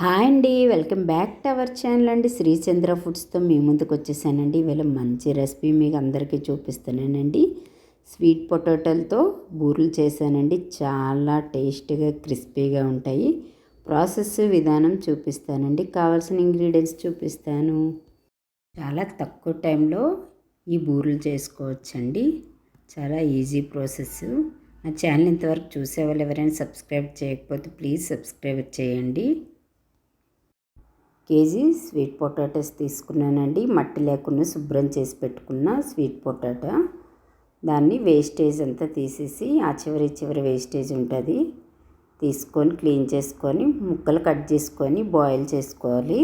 Hi అండి welcome back to our channel అండి. శ్రీచంద్ర ఫుడ్స్తో మీ ముందుకు వచ్చేసానండి. ఇవాళ మంచి రెసిపీ మీకు అందరికీ చూపిస్తున్నానండి. స్వీట్ పొటాటోలతో బూరెలు చేశానండి. చాలా టేస్ట్గా క్రిస్పీగా ఉంటాయి. ప్రాసెస్ విధానం చూపిస్తానండి. కావాల్సిన ఇంగ్రీడియంట్స్ చూపిస్తాను. చాలా తక్కువ టైంలో ఈ బూరెలు చేసుకోవచ్చండి. చాలా ఈజీ ప్రాసెస్. నా ఛానల్ ఇంతవరకు చూసేవాళ్ళు ఎవరైనా సబ్స్క్రైబ్ చేయకపోతే ప్లీజ్ సబ్స్క్రైబ్ చేయండి. కేజీ స్వీట్ పొటాటోస్ తీసుకున్నానండి. మట్టి లేకుండా శుభ్రం చేసి పెట్టుకున్న స్వీట్ పొటాటో. దాన్ని వేస్టేజ్ అంతా తీసేసి ఆ చివరి చివరి వేస్టేజ్ ఉంటుంది. తీసుకొని క్లీన్ చేసుకొని ముక్కలు కట్ చేసుకొని బాయిల్ చేసుకోవాలి.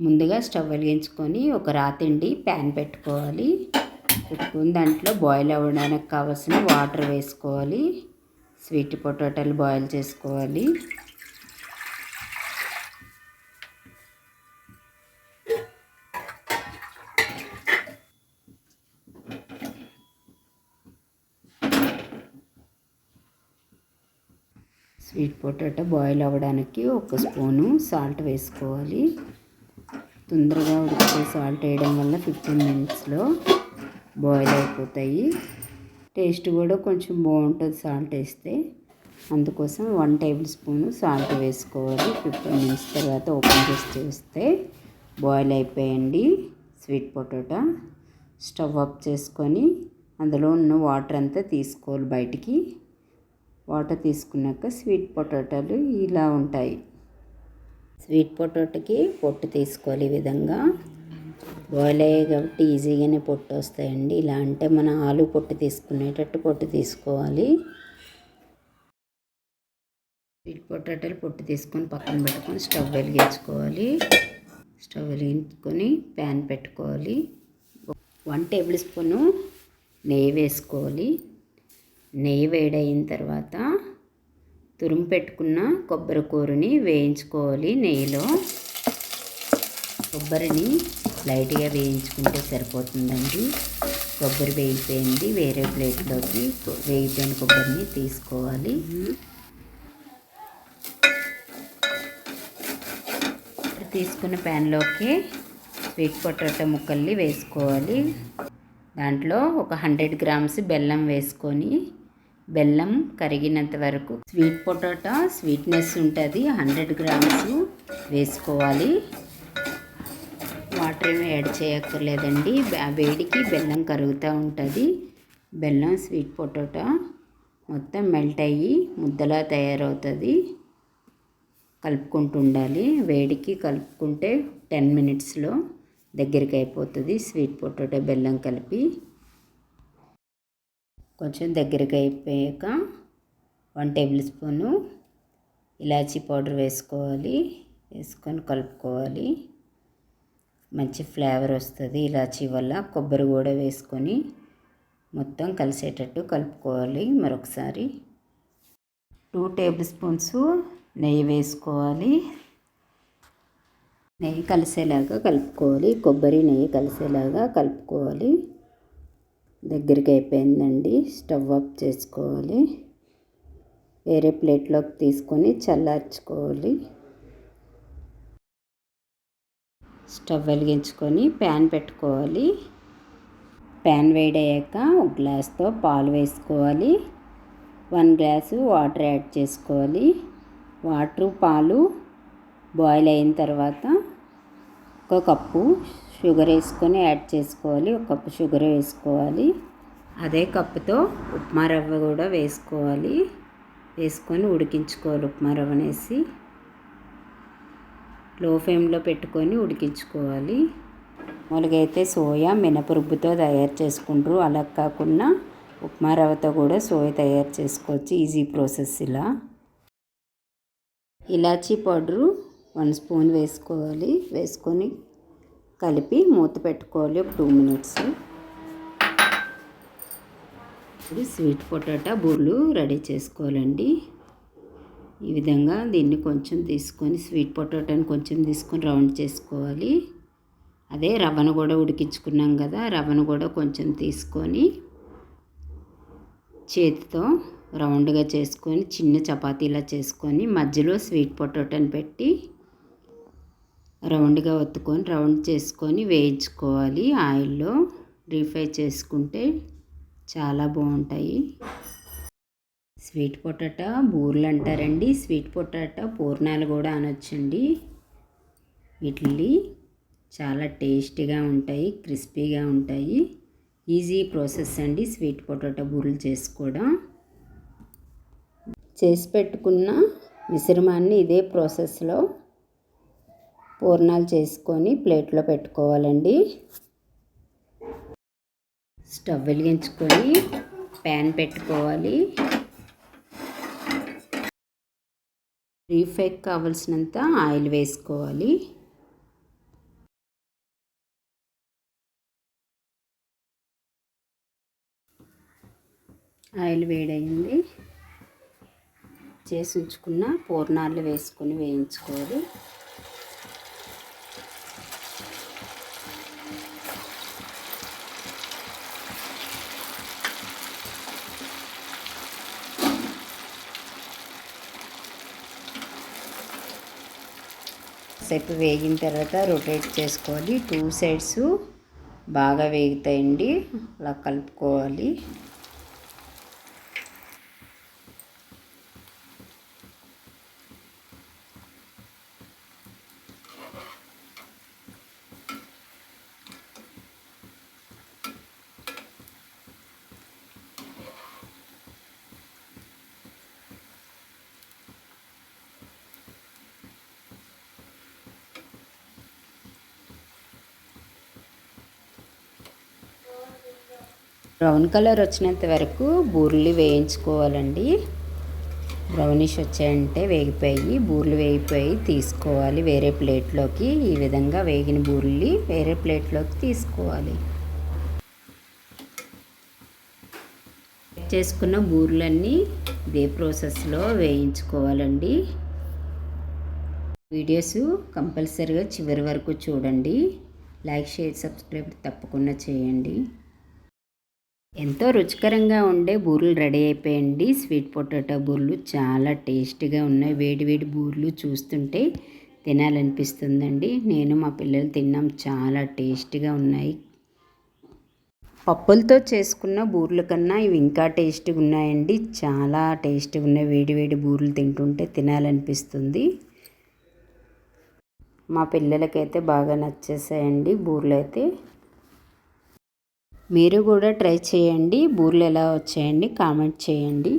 ముందుగా స్టవ్ వెలిగించుకొని ఒక రాతిండి ప్యాన్ పెట్టుకోవాలి. పెట్టుకుని దాంట్లో బాయిల్ అవ్వడానికి కావాల్సిన వాటర్ వేసుకోవాలి. స్వీట్ పొటాటోలు బాయిల్ చేసుకోవాలి. స్వీట్ పొటాటో బాయిల్ అవ్వడానికి ఒక స్పూను సాల్ట్ వేసుకోవాలి. తొందరగా ఉడికితే సాల్ట్ వేయడం వల్ల ఫిఫ్టీన్ మినిట్స్లో బాయిల్ అయిపోతాయి. టేస్ట్ కూడా కొంచెం బాగుంటుంది సాల్ట్ వేస్తే. అందుకోసం వన్ టేబుల్ స్పూన్ సాల్ట్ వేసుకోవాలి. ఫిఫ్టీన్ మినిట్స్ తర్వాత ఓపెన్ చేసి చూస్తే బాయిల్ అయిపోయండి స్వీట్ పొటాటో. స్టవ్ ఆఫ్ చేసుకొని అందులో ఉన్న వాటర్ అంతా తీసుకోవాలి బయటికి. వాటర్ తీసుకున్నాక స్వీట్ పొటాటోలు ఇలా ఉంటాయి. స్వీట్ పొటాటోకి పొట్టు తీసుకోవాలి ఈ విధంగా. బాయిల్ అయ్యాయి కాబట్టి ఈజీగానే పొట్టు వస్తాయండి. ఇలా అంటే మన ఆలు పొట్టు తీసుకునేటట్టు పొట్టు తీసుకోవాలి. స్వీట్ పొటాటోలు పొట్టు తీసుకొని పక్కన పెట్టుకొని స్టవ్ వెలిగించుకోవాలి. స్టవ్ వెలిగించుకొని ప్యాన్ పెట్టుకోవాలి. వన్ టేబుల్ స్పూను నెయ్యి వేసుకోవాలి. నెయ్యి వేడయిన తర్వాత తురుము పెట్టుకున్న కొబ్బరి కూరని వేయించుకోవాలి నెయ్యిలో. కొబ్బరిని లైట్గా వేయించుకుంటే సరిపోతుందండి. కొబ్బరి వేగిపోయింది వేరే ప్లేట్లోకి వేగిపోయిన కొబ్బరిని తీసుకోవాలి. తీసుకున్న ప్యాన్లోకి స్వీట్ పొటాటో ముక్కల్ని వేసుకోవాలి. దాంట్లో ఒక హండ్రెడ్ గ్రామ్స్ బెల్లం వేసుకొని బెల్లం కరిగినంత వరకు స్వీట్ పొటాటో స్వీట్నెస్ ఉంటుంది. హండ్రెడ్ గ్రామ్స్ వేసుకోవాలి. వాటర్ ఏమి యాడ్ చేయక్కర్లేదండి. వేడికి బెల్లం కరుగుతూ ఉంటుంది. బెల్లం స్వీట్ పొటాటో మొత్తం మెల్ట్ అయ్యి ముద్దలా తయారవుతుంది. కలుపుకుంటూ ఉండాలి. వేడికి కలుపుకుంటే టెన్ మినిట్స్లో దగ్గరికి అయిపోతుంది. స్వీట్ పొటాటో బెల్లం కలిపి కొంచెం దగ్గరికి అయిపోయాక వన్ టేబుల్ స్పూను ఇలాచీ పౌడర్ వేసుకోవాలి వేసుకొని కలుపుకోవాలి. మంచి ఫ్లేవర్ వస్తుంది ఇలాచీ వల్ల. కొబ్బరి కూడా వేసుకొని మొత్తం కలిసేటట్టు కలుపుకోవాలి మరొకసారి. టూ టేబుల్ స్పూన్స్ నెయ్యి వేసుకోవాలి. నెయ్యి కలిసేలాగా కలుపుకోవాలి. కొబ్బరి నెయ్యి కలిసేలాగా కలుపుకోవాలి. దగ్గరికి అయిపోయిందండి. స్టవ్ ఆఫ్ చేసుకోవాలి. వేరే ప్లేట్లోకి తీసుకొని చల్లార్చుకోవాలి. స్టవ్ వెలిగించుకొని ప్యాన్ పెట్టుకోవాలి. ప్యాన్ వేడయ్యాక ఒక గ్లాస్తో పాలు వేసుకోవాలి. వన్ గ్లాసు వాటర్ యాడ్ చేసుకోవాలి. వాటరు పాలు బాయిల్ అయిన తర్వాత ఒక కప్పు షుగర్ వేసుకొని యాడ్ చేసుకోవాలి. ఒక కప్పు షుగర్ వేసుకోవాలి. అదే కప్పుతో ఉప్మా రవ్వ కూడా వేసుకోవాలి. వేసుకొని ఉడికించుకోవాలి ఉప్మా రవ్వనేసి. లో ఫ్లేమ్లో పెట్టుకొని ఉడికించుకోవాలి. మొలగైతే సోయా మినపరుబ్బుతో తయారు చేసుకుంటారు. అలా కాకుండా ఉప్మా రవ్వతో కూడా సోయా తయారు చేసుకోవచ్చు. ఈజీ ప్రాసెస్ ఇలా. ఇలాచీ పౌడరు వన్ స్పూన్ వేసుకోవాలి. వేసుకొని కలిపి మూత పెట్టుకోవాలి ఒక టూ మినిట్స్. ఇప్పుడు స్వీట్ పొటాటా బూర్లు రెడీ చేసుకోవాలండి. ఈ విధంగా దీన్ని కొంచెం తీసుకొని స్వీట్ పొటాటోని కొంచెం తీసుకొని రౌండ్ చేసుకోవాలి. అదే రవ్వను కూడా ఉడికించుకున్నాం కదా రవ్వను కూడా కొంచెం తీసుకొని చేతితో రౌండ్గా చేసుకొని చిన్న చపాతీలా చేసుకొని మధ్యలో స్వీట్ పొటాటోని పెట్టి రౌండ్గా ఒత్తుకొని రౌండ్ చేసుకొని వేయించుకోవాలి. ఆయిల్లో రీఫ్రై చేసుకుంటే చాలా బాగుంటాయి. స్వీట్ పొటాటో బూర్లు అంటారండి స్వీట్ పొటాటో పూర్ణాలు కూడా అనొచ్చండి. వీటిని చాలా టేస్టీగా ఉంటాయి క్రిస్పీగా ఉంటాయి. ఈజీ ప్రాసెస్ అండి స్వీట్ పొటాటో బూరెలు చేసుకోవడం చేసి పెట్టుకున్న మిశ్రమాన్ని ఇదే ప్రాసెస్లో పూర్ణాలు చేసుకొని ప్లేట్లో పెట్టుకోవాలండి. స్టవ్ వెలిగించుకొని ప్యాన్ పెట్టుకోవాలి. రీఫ్రై కావలసినంత ఆయిల్ వేసుకోవాలి. ఆయిల్ వేడైంది చేసి ఉంచుకున్న పూర్ణాలు వేసుకొని వేయించుకోవాలి. సేపు వేగిన తర్వాత రొటేట్ చేసుకోవాలి. టూ సైడ్స్ బాగా వేగుతాయండి. అలా కలుపుకోవాలి. బ్రౌన్ కలర్ వచ్చినంత వరకు బూర్లు వేయించుకోవాలండి. బ్రౌనిష్ వచ్చాయంటే వేగిపోయి బూర్లు వేగిపోయి తీసుకోవాలి. వేరే ప్లేట్లోకి ఈ విధంగా వేగిన బూర్లు వేరే ప్లేట్లోకి తీసుకోవాలి. చేసుకున్న బూర్లన్నీ ఇదే ప్రాసెస్లో వేయించుకోవాలండి. వీడియోస్ కంపల్సరీగా చివరి వరకు చూడండి. లైక్ షేర్ సబ్స్క్రైబ్ తప్పకుండా చేయండి. ఎంతో రుచికరంగా ఉండే బూరెలు రెడీ అయిపోయండి. స్వీట్ పొటాటో బూరెలు చాలా టేస్టీగా ఉన్నాయి. వేడి వేడి బూరెలు చూస్తుంటే తినాలనిపిస్తుందండి. నేను మా పిల్లలు తిన్నాం. చాలా టేస్టీగా ఉన్నాయి. పప్పులతో చేసుకున్న బూరెల కన్నా ఇవి ఇంకా టేస్టీగా ఉన్నాయండి. చాలా టేస్టీగా ఉన్నాయి. వేడి వేడి బూరెలు తింటుంటే తినాలనిపిస్తుంది. మా పిల్లలకైతే బాగా నచ్చేసాయండి బూరెలు అయితే మీరు కూడా ట్రై చేయండి. బూరెలు ఎలా వచ్చాయండి కామెంట్ చేయండి.